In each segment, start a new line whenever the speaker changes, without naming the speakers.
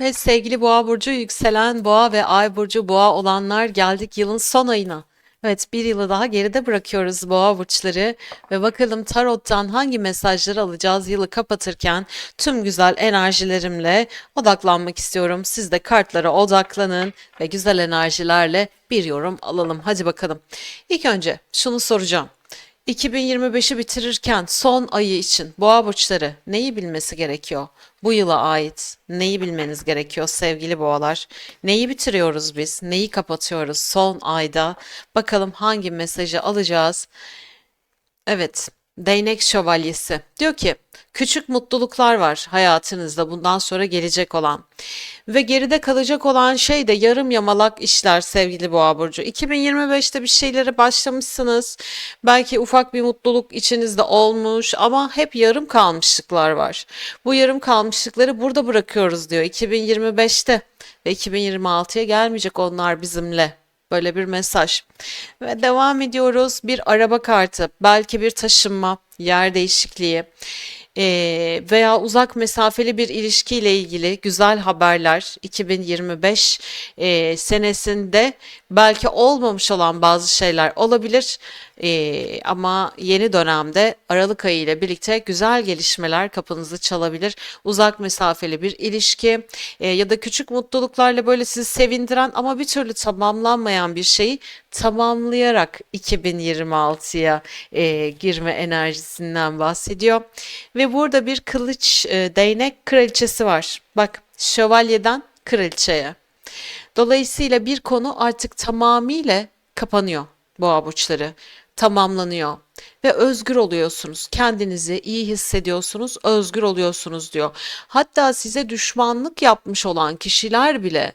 Ve sevgili Boğa burcu, yükselen Boğa ve Ay burcu Boğa olanlar geldik yılın son ayına. Evet, bir yılı daha geride bırakıyoruz Boğa burçları ve bakalım tarottan hangi mesajları alacağız yılı kapatırken tüm güzel enerjilerimle odaklanmak istiyorum. Siz de kartlara odaklanın ve güzel enerjilerle bir yorum alalım. Hadi bakalım. İlk önce şunu soracağım. 2025'i bitirirken son ayı için boğa burçları neyi bilmesi gerekiyor? Bu yıla ait neyi bilmeniz gerekiyor sevgili boğalar? Neyi bitiriyoruz biz? Neyi kapatıyoruz son ayda? Bakalım hangi mesajı alacağız? Evet, değnek şövalyesi. Diyor ki, küçük mutluluklar var hayatınızda bundan sonra gelecek olan. Ve geride kalacak olan şey de yarım yamalak işler sevgili Boğa burcu. 2025'te bir şeylere başlamışsınız. Belki ufak bir mutluluk içinizde olmuş ama hep yarım kalmışlıklar var. Bu yarım kalmışlıkları burada bırakıyoruz diyor 2025'te ve 2026'ya gelmeyecek onlar bizimle. Böyle bir mesaj. Ve devam ediyoruz. Bir araba kartı, belki bir taşınma, yer değişikliği eee, veya uzak mesafeli bir ilişkiyle ilgili güzel haberler 2025 eee, senesinde belki olmamış olan bazı şeyler olabilir Eee, ama yeni dönemde Aralık ayı ile birlikte güzel gelişmeler kapınızı çalabilir. Uzak mesafeli bir ilişki eee, ya da küçük mutluluklarla böyle sizi sevindiren ama bir türlü tamamlanmayan bir şeyi tamamlayarak 2026'ya eee, girme enerjisinden bahsediyor. Ve burada bir kılıç e, değnek kraliçesi var. Bak şövalyeden kraliçeye. Dolayısıyla bir konu artık tamamıyla kapanıyor boğa burçları. Tamamlanıyor ve özgür oluyorsunuz. Kendinizi iyi hissediyorsunuz, özgür oluyorsunuz diyor. Hatta size düşmanlık yapmış olan kişiler bile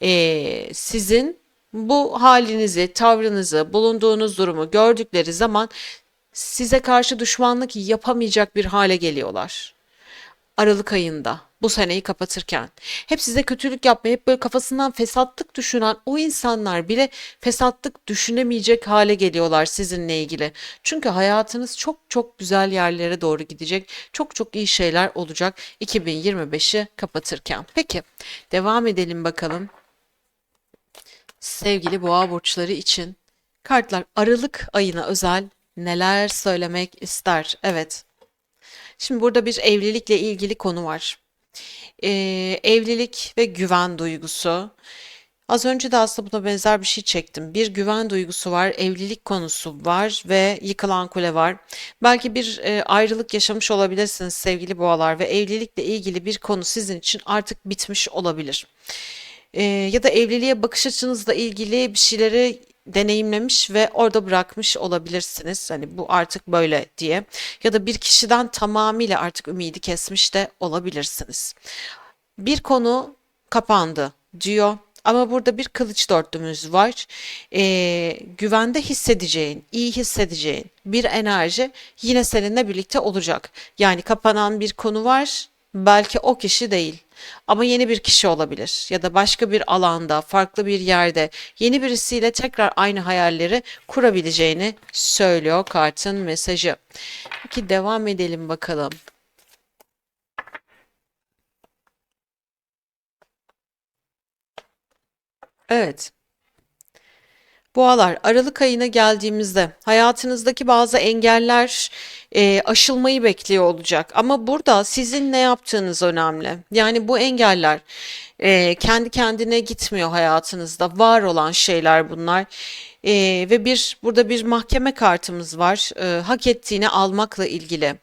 eee, sizin bu halinizi, tavrınızı, bulunduğunuz durumu gördükleri zaman size karşı düşmanlık yapamayacak bir hale geliyorlar. Aralık ayında bu seneyi kapatırken hep size kötülük yapmayı hep böyle kafasından fesatlık düşünen o insanlar bile fesatlık düşünemeyecek hale geliyorlar sizinle ilgili. Çünkü hayatınız çok çok güzel yerlere doğru gidecek. Çok çok iyi şeyler olacak 2025'i kapatırken. Peki devam edelim bakalım. Sevgili boğa burçları için kartlar Aralık ayına özel neler söylemek ister? Evet. Şimdi burada bir evlilikle ilgili konu var. Ee, evlilik ve güven duygusu. Az önce de aslında buna benzer bir şey çektim. Bir güven duygusu var, evlilik konusu var ve yıkılan kule var. Belki bir e, ayrılık yaşamış olabilirsiniz sevgili boğalar ve evlilikle ilgili bir konu sizin için artık bitmiş olabilir. Ee, ya da evliliğe bakış açınızla ilgili bir şeyleri deneyimlemiş ve orada bırakmış olabilirsiniz. Hani bu artık böyle diye. Ya da bir kişiden tamamıyla artık ümidi kesmiş de olabilirsiniz. Bir konu kapandı diyor. Ama burada bir kılıç dörtlümüz var. Ee, güvende hissedeceğin, iyi hissedeceğin bir enerji yine seninle birlikte olacak. Yani kapanan bir konu var. Belki o kişi değil. Ama yeni bir kişi olabilir ya da başka bir alanda, farklı bir yerde yeni birisiyle tekrar aynı hayalleri kurabileceğini söylüyor kartın mesajı. Peki devam edelim bakalım. Evet. Boğalar, Aralık ayına geldiğimizde hayatınızdaki bazı engeller e, aşılmayı bekliyor olacak. Ama burada sizin ne yaptığınız önemli. Yani bu engeller e, kendi kendine gitmiyor hayatınızda. Var olan şeyler bunlar. E, ve bir burada bir mahkeme kartımız var. E, hak ettiğini almakla ilgili.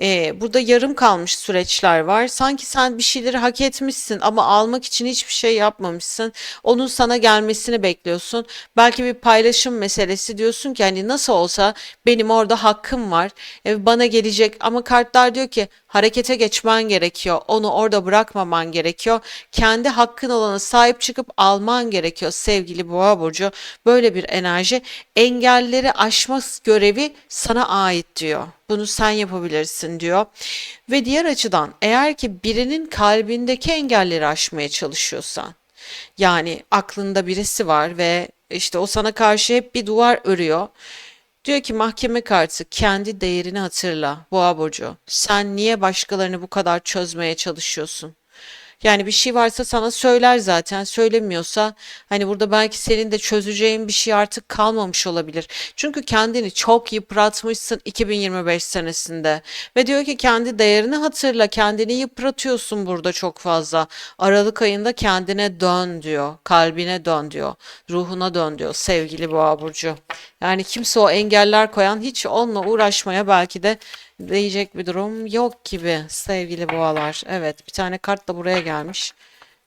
E, burada yarım kalmış süreçler var. Sanki sen bir şeyleri hak etmişsin ama almak için hiçbir şey yapmamışsın. Onun sana gelmesini bekliyorsun. Belki bir paylaşım meselesi diyorsun ki hani nasıl olsa benim orada hakkım var. E, bana gelecek ama kartlar diyor ki harekete geçmen gerekiyor. Onu orada bırakmaman gerekiyor. Kendi hakkın olana sahip çıkıp alman gerekiyor sevgili Boğa burcu. Böyle bir enerji engelleri aşma görevi sana ait diyor. Bunu sen yapabilirsin diyor. Ve diğer açıdan eğer ki birinin kalbindeki engelleri aşmaya çalışıyorsan yani aklında birisi var ve işte o sana karşı hep bir duvar örüyor. Diyor ki mahkeme kartı kendi değerini hatırla Boğa burcu. Sen niye başkalarını bu kadar çözmeye çalışıyorsun? Yani bir şey varsa sana söyler zaten. Söylemiyorsa hani burada belki senin de çözeceğin bir şey artık kalmamış olabilir. Çünkü kendini çok yıpratmışsın 2025 senesinde. Ve diyor ki kendi değerini hatırla. Kendini yıpratıyorsun burada çok fazla. Aralık ayında kendine dön diyor. Kalbine dön diyor. Ruhuna dön diyor sevgili Boğa burcu. Yani kimse o engeller koyan hiç onunla uğraşmaya belki de diyecek bir durum yok gibi sevgili boğalar. Evet bir tane kart da buraya gelmiş.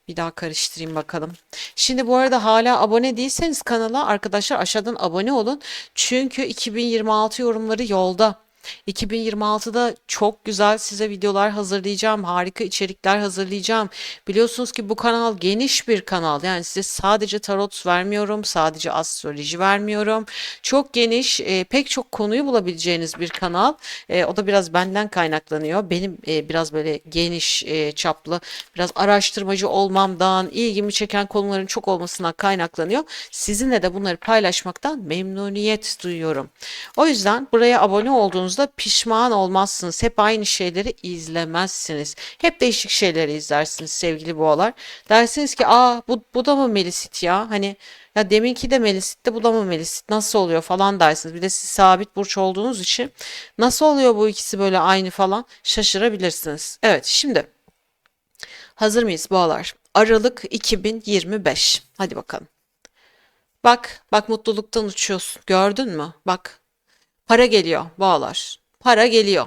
Bir daha karıştırayım bakalım. Şimdi bu arada hala abone değilseniz kanala arkadaşlar aşağıdan abone olun. Çünkü 2026 yorumları yolda. 2026'da çok güzel size videolar hazırlayacağım. Harika içerikler hazırlayacağım. Biliyorsunuz ki bu kanal geniş bir kanal. Yani size sadece tarot vermiyorum. Sadece astroloji vermiyorum. Çok geniş, e, pek çok konuyu bulabileceğiniz bir kanal. E, o da biraz benden kaynaklanıyor. Benim e, biraz böyle geniş e, çaplı, biraz araştırmacı olmamdan, ilgimi çeken konuların çok olmasından kaynaklanıyor. Sizinle de bunları paylaşmaktan memnuniyet duyuyorum. O yüzden buraya abone olduğunuzda pişman olmazsınız. Hep aynı şeyleri izlemezsiniz. Hep değişik şeyleri izlersiniz sevgili boğalar. Dersiniz ki aa bu, bu da mı Melisit ya? Hani ya deminki de Melisit de bu da mı Melisit? Nasıl oluyor falan dersiniz. Bir de siz sabit burç olduğunuz için nasıl oluyor bu ikisi böyle aynı falan şaşırabilirsiniz. Evet şimdi hazır mıyız boğalar? Aralık 2025. Hadi bakalım. Bak, bak mutluluktan uçuyorsun. Gördün mü? Bak, para geliyor boğalar. Para geliyor.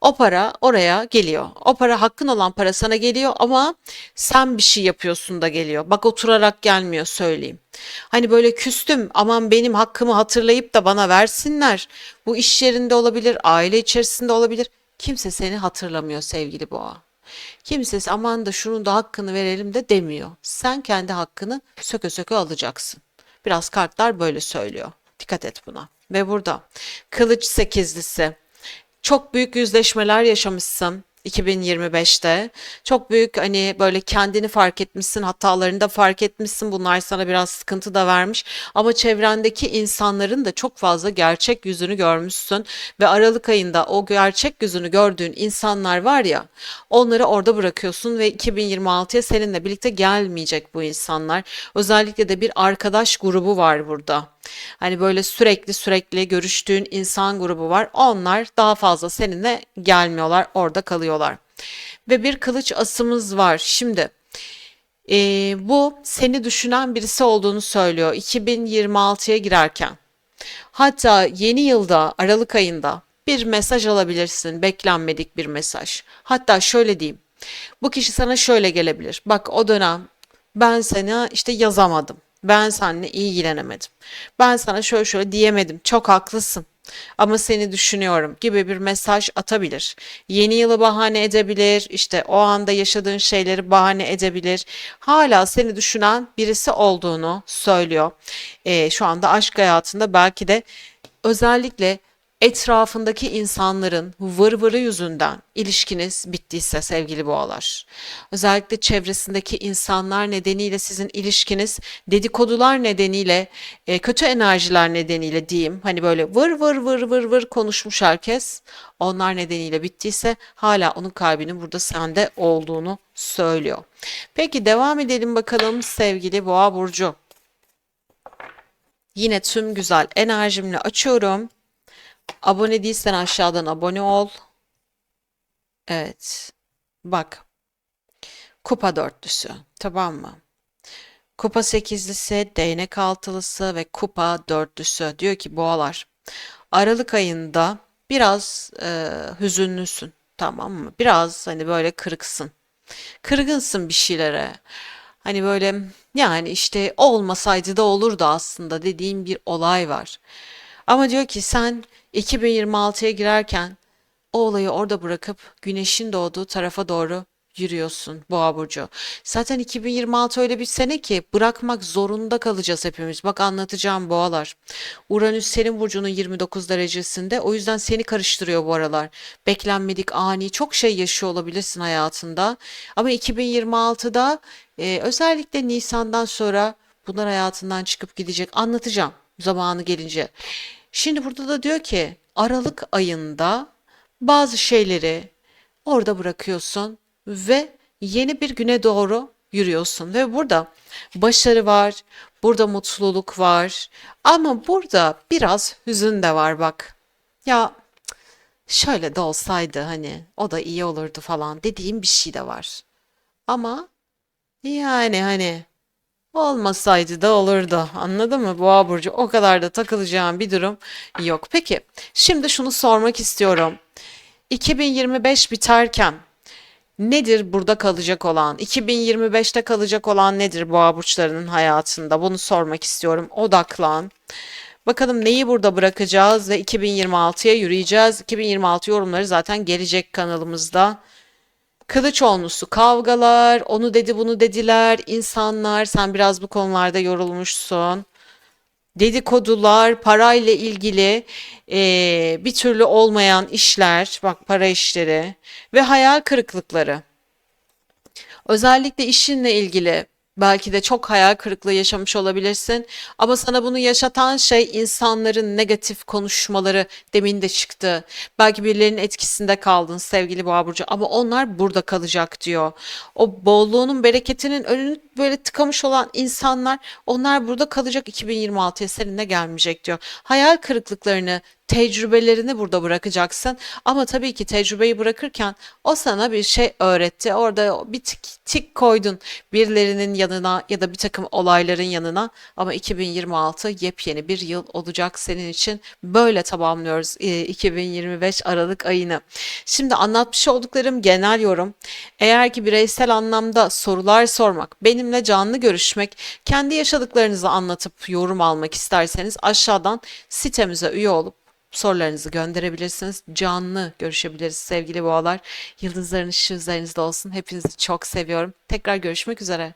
O para oraya geliyor. O para hakkın olan para sana geliyor ama sen bir şey yapıyorsun da geliyor. Bak oturarak gelmiyor söyleyeyim. Hani böyle küstüm aman benim hakkımı hatırlayıp da bana versinler. Bu iş yerinde olabilir, aile içerisinde olabilir. Kimse seni hatırlamıyor sevgili boğa. Kimse aman da şunun da hakkını verelim de demiyor. Sen kendi hakkını söke söke alacaksın. Biraz kartlar böyle söylüyor. Dikkat et buna. Ve burada kılıç sekizlisi. Çok büyük yüzleşmeler yaşamışsın 2025'te. Çok büyük hani böyle kendini fark etmişsin, hatalarını da fark etmişsin. Bunlar sana biraz sıkıntı da vermiş. Ama çevrendeki insanların da çok fazla gerçek yüzünü görmüşsün. Ve Aralık ayında o gerçek yüzünü gördüğün insanlar var ya, onları orada bırakıyorsun ve 2026'ya seninle birlikte gelmeyecek bu insanlar. Özellikle de bir arkadaş grubu var burada. Hani böyle sürekli sürekli görüştüğün insan grubu var. Onlar daha fazla seninle gelmiyorlar, orada kalıyorlar. Ve bir kılıç asımız var. Şimdi e, bu seni düşünen birisi olduğunu söylüyor 2026'ya girerken. Hatta yeni yılda Aralık ayında bir mesaj alabilirsin, beklenmedik bir mesaj. Hatta şöyle diyeyim. Bu kişi sana şöyle gelebilir. Bak o dönem ben sana işte yazamadım. Ben seninle ilgilenemedim. Ben sana şöyle şöyle diyemedim. Çok haklısın. Ama seni düşünüyorum gibi bir mesaj atabilir. Yeni yılı bahane edebilir. işte o anda yaşadığın şeyleri bahane edebilir. Hala seni düşünen birisi olduğunu söylüyor. Ee, şu anda aşk hayatında belki de özellikle etrafındaki insanların vırvırı yüzünden ilişkiniz bittiyse sevgili boğalar. Özellikle çevresindeki insanlar nedeniyle sizin ilişkiniz dedikodular nedeniyle, e, kötü enerjiler nedeniyle diyeyim. Hani böyle vır vır vır vır vır konuşmuş herkes. Onlar nedeniyle bittiyse hala onun kalbinin burada sende olduğunu söylüyor. Peki devam edelim bakalım sevgili boğa burcu. Yine tüm güzel enerjimle açıyorum. Abone değilsen aşağıdan abone ol. Evet. Bak. Kupa dörtlüsü. Tamam mı? Kupa sekizlisi, değnek altılısı ve kupa dörtlüsü. Diyor ki boğalar. Aralık ayında biraz e, hüzünlüsün. Tamam mı? Biraz hani böyle kırıksın. Kırgınsın bir şeylere. Hani böyle yani işte olmasaydı da olurdu aslında dediğim bir olay var. Ama diyor ki sen 2026'ya girerken o olayı orada bırakıp güneşin doğduğu tarafa doğru yürüyorsun Boğa burcu. Zaten 2026 öyle bir sene ki bırakmak zorunda kalacağız hepimiz. Bak anlatacağım boğalar. Uranüs senin burcunun 29 derecesinde. O yüzden seni karıştırıyor bu aralar. Beklenmedik ani çok şey yaşıyor olabilirsin hayatında. Ama 2026'da e, özellikle Nisan'dan sonra bunlar hayatından çıkıp gidecek. Anlatacağım zamanı gelince. Şimdi burada da diyor ki Aralık ayında bazı şeyleri orada bırakıyorsun ve yeni bir güne doğru yürüyorsun ve burada başarı var, burada mutluluk var ama burada biraz hüzün de var bak. Ya şöyle de olsaydı hani o da iyi olurdu falan dediğim bir şey de var. Ama yani hani olmasaydı da olurdu. Anladın mı? Boğa burcu o kadar da takılacağım bir durum yok. Peki, şimdi şunu sormak istiyorum. 2025 biterken nedir burada kalacak olan? 2025'te kalacak olan nedir boğa burçlarının hayatında? Bunu sormak istiyorum. Odaklan. Bakalım neyi burada bırakacağız ve 2026'ya yürüyeceğiz. 2026 yorumları zaten gelecek kanalımızda. Kılıç olmuşsu kavgalar, onu dedi bunu dediler, insanlar sen biraz bu konularda yorulmuşsun. Dedikodular, parayla ilgili eee, bir türlü olmayan işler, bak para işleri ve hayal kırıklıkları. Özellikle işinle ilgili belki de çok hayal kırıklığı yaşamış olabilirsin. Ama sana bunu yaşatan şey insanların negatif konuşmaları demin de çıktı. Belki birilerinin etkisinde kaldın sevgili Boğa burcu ama onlar burada kalacak diyor. O bolluğunun bereketinin önünü böyle tıkamış olan insanlar onlar burada kalacak 2026'ya seninle gelmeyecek diyor. Hayal kırıklıklarını tecrübelerini burada bırakacaksın. Ama tabii ki tecrübeyi bırakırken o sana bir şey öğretti. Orada bir tik, tik koydun birilerinin yanına ya da bir takım olayların yanına. Ama 2026 yepyeni bir yıl olacak senin için. Böyle tamamlıyoruz e, 2025 Aralık ayını. Şimdi anlatmış olduklarım genel yorum. Eğer ki bireysel anlamda sorular sormak, benimle canlı görüşmek, kendi yaşadıklarınızı anlatıp yorum almak isterseniz aşağıdan sitemize üye olup sorularınızı gönderebilirsiniz. Canlı görüşebiliriz sevgili boğalar. Yıldızların ışığı üzerinizde olsun. Hepinizi çok seviyorum. Tekrar görüşmek üzere.